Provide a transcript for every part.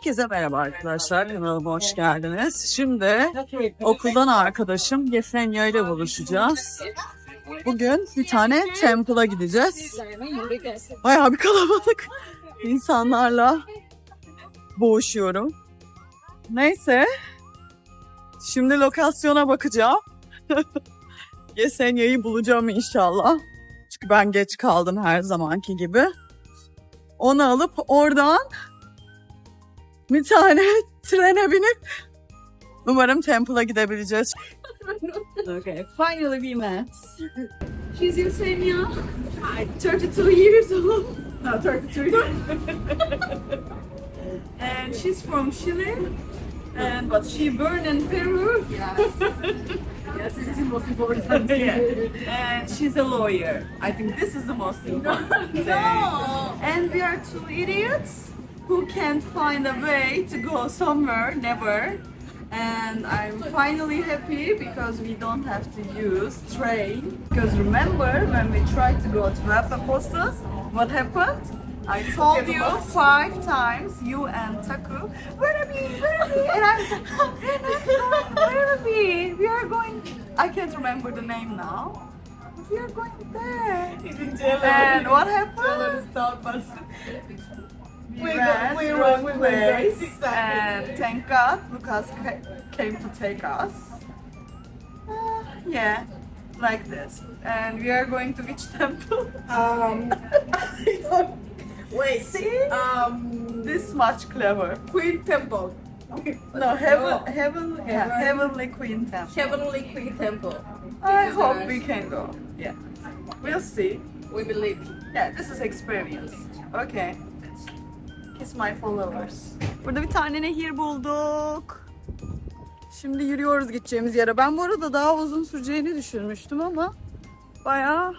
Herkese merhaba arkadaşlar. Kanalıma hoş geldiniz. Şimdi okuldan arkadaşım Yesenia ile buluşacağız. Bugün bir tane temple'a gideceğiz. Bayağı bir kalabalık insanlarla boğuşuyorum. Neyse. Şimdi lokasyona bakacağım. Yesenia'yı bulacağım inşallah. Çünkü ben geç kaldım her zamanki gibi. Onu alıp oradan bir tane trene binip umarım Temple'a gidebileceğiz. okay, finally we met. She's Yesenia. 32 years old. No, 33. and she's from Chile. And but she born in Peru. Yes. yes, this is the most important. yeah. And she's a lawyer. I think this is the most important thing. And we are two idiots who can't find a way to go somewhere, never. And I'm finally happy because we don't have to use train. Because remember when we tried to go to Apostles, what happened? I told you five times, you and Taku, where are we, where are we? And I'm, oh, where are we? We are going, I can't remember the name now. We are going there. It's in And what happened? We went we went- we went there. place, Exactly. and thank God Lucas came to take us. Uh, yeah, like this. And we are going to which temple? Um, wait. See? Um, This much clever. Queen Temple. No, heaven, No. heaven, yeah, Heaven. heavenly Queen temple. Heavenly Queen Temple. I hope we can go. Yeah, we'll see. We believe. Yeah, this is experience. Okay. Kiss my followers. Burada bir tane nehir bulduk. Şimdi yürüyoruz gideceğimiz yere. Ben bu arada daha uzun süreceğini düşünmüştüm ama bayağı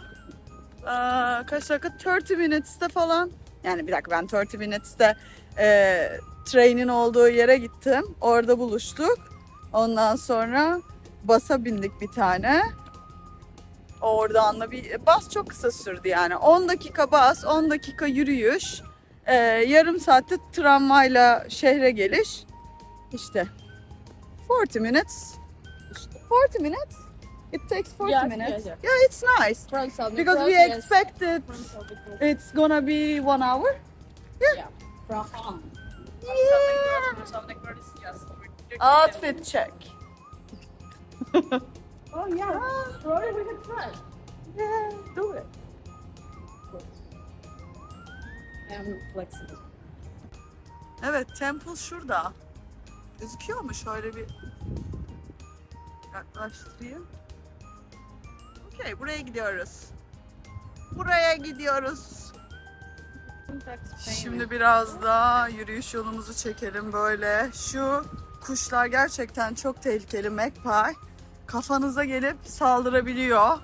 eee, kaç dakika? 30 minutes'te falan. Yani bir dakika ben 30 minutes'te eee train'in olduğu yere gittim. Orada buluştuk. Ondan sonra basa bindik bir tane. Oradan da bir bas çok kısa sürdü yani. 10 dakika bas, 10 dakika yürüyüş, e, yarım saatte tramvayla şehre geliş. İşte 40 minutes. 40 minutes? It takes 40 Yes, minutes. yes, yes. Yeah, it's nice. From Southern Because Cross, we yes. expected From Cross. it's gonna be one hour. Yeah. From um, Yeah. Outfit check. Oh yeah. Sorry, we can try. Yeah, do it. I'm flexible. Evet, temple şurada. Gözüküyor mu? Şöyle bir yaklaştırayım. Okey, buraya gidiyoruz. Buraya gidiyoruz. Şimdi biraz da yürüyüş yolumuzu çekelim böyle. Şu kuşlar gerçekten çok tehlikeli magpie. Kafanıza gelip saldırabiliyor.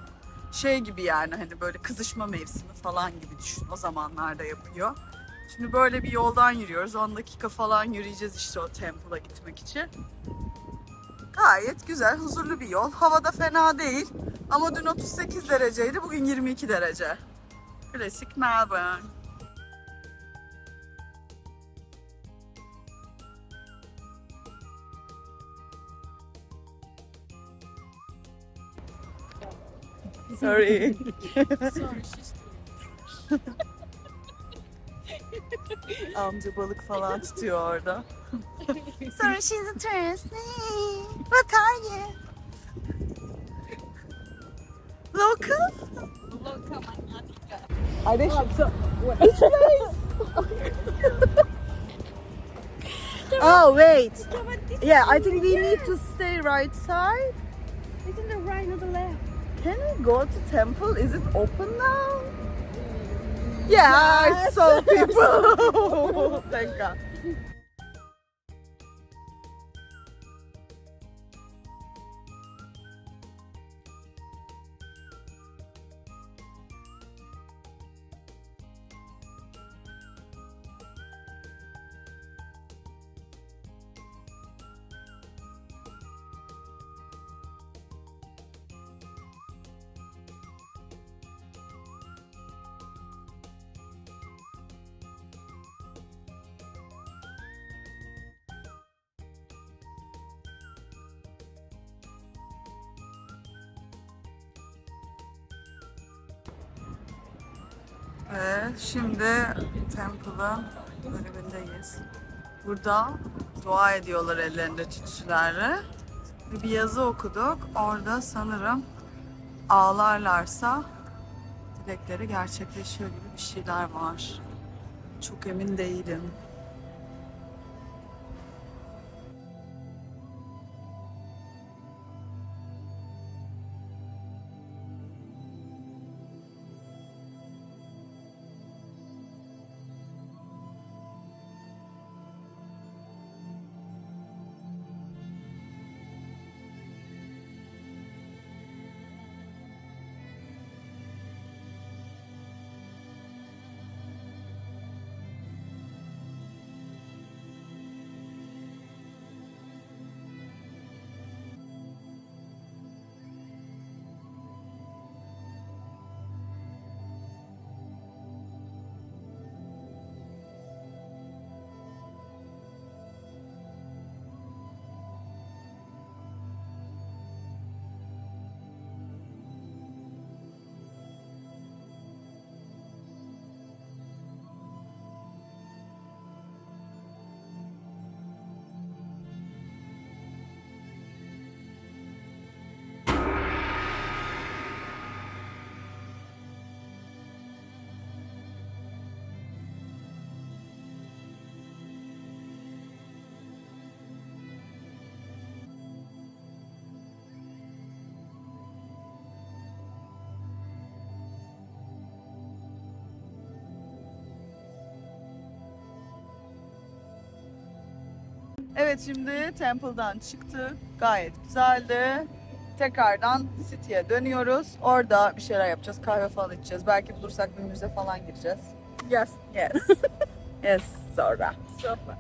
Şey gibi yani hani böyle kızışma mevsimi falan gibi düşün. O zamanlarda yapıyor. Şimdi böyle bir yoldan yürüyoruz. 10 dakika falan yürüyeceğiz işte o temple'a gitmek için. Gayet güzel, huzurlu bir yol. Hava da fena değil. Ama dün 38 dereceydi, bugün 22 derece. Klasik Melbourne. Sorry. Sorry, she's Amca balık falan tutuyor orada. Sorry, she's a tourist. What are you? Local? Local Are they Oh wait. Yeah, I think we need to stay right side. Isn't the right or the left? Can we go to temple? Is it open now? Yeah, I saw people. Thank God. Ve şimdi Temple'ın bölümündeyiz. Burada dua ediyorlar ellerinde tütsülerle. Bir yazı okuduk. Orada sanırım ağlarlarsa dilekleri gerçekleşiyor gibi bir şeyler var. Çok emin değilim. Evet şimdi Temple'dan çıktık. Gayet güzeldi. Tekrardan City'ye dönüyoruz. Orada bir şeyler yapacağız. Kahve falan içeceğiz. Belki bulursak bir müze falan gireceğiz. Yes. Yes. yes. Sonra. Zorra.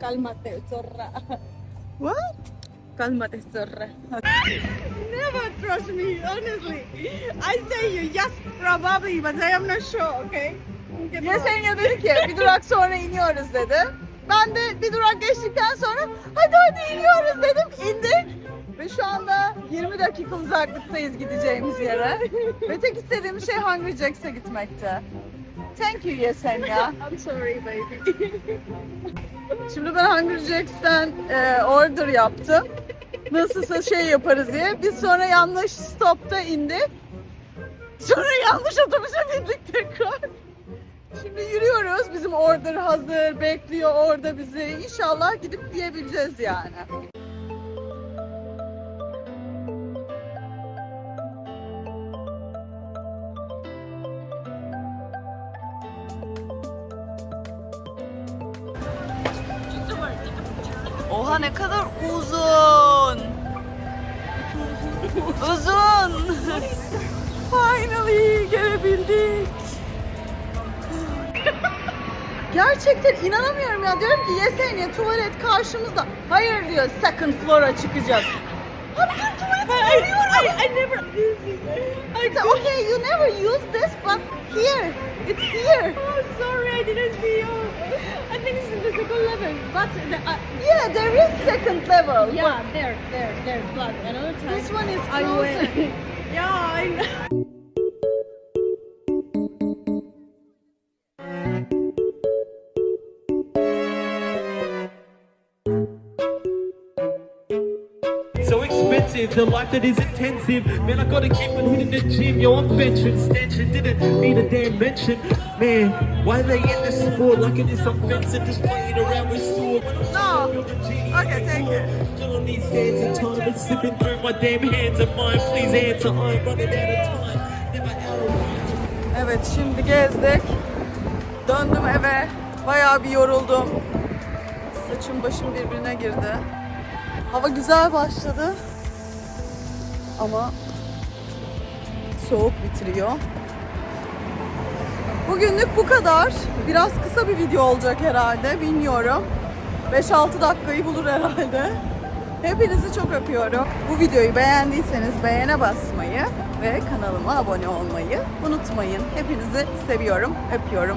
Cálmate, zorra. What? Cálmate, zorra. Never trust me, honestly. I say you, yes, probably, but I am not sure, okay? Yesenia dedi ki bir durak sonra iniyoruz dedi. Ben de bir durak geçtikten sonra hadi hadi iniyoruz dedim. İndik. Ve şu anda 20 dakika uzaklıktayız gideceğimiz yere. Ve tek istediğim şey Hungry Jacks'e gitmekti. Thank you Yesenia. I'm sorry, baby. Şimdi ben Hungry Jacks'ten e, order yaptım. Nasılsa şey yaparız diye. Biz sonra yanlış stopta indik. Sonra yanlış otobüse bindik tekrar. Şimdi yürüyoruz. Bizim order hazır. Bekliyor orada bizi. İnşallah gidip yiyebileceğiz yani. Oha ne kadar uzun. uzun. Finally gelebildik. Gerçekten inanamıyorum ya. Diyorum ki Yesenia tuvalet karşımızda. Hayır diyor second floor'a çıkacağız. Abi dur tuvaleti görüyorum. I, I never. I said, okay, you never use this, but here, it's here. Oh, sorry, I didn't see you. I think it's in the second level, but the, uh, Yeah, there is second level. yeah, there, there, there. But another time. This one is I closer. went. yeah, I know. The life that is intensive. Man, I gotta keep it in the gym. Yo, I'm veteran, stenching, didn't need a damn mention. Man, why they in this sport like it is fencing, just playing around with sword. No. Okay, thank you. Still on these sands and time, it's slipping through my damn hands of mine. Please answer, I'm running out of time. Evet şimdi gezdik. Döndüm eve. Bayağı bir yoruldum. Saçım başım birbirine girdi. Hava güzel başladı. Ama soğuk bitiriyor. Bugünlük bu kadar. Biraz kısa bir video olacak herhalde. Bilmiyorum. 5-6 dakikayı bulur herhalde. Hepinizi çok öpüyorum. Bu videoyu beğendiyseniz beğene basmayı ve kanalıma abone olmayı unutmayın. Hepinizi seviyorum, öpüyorum.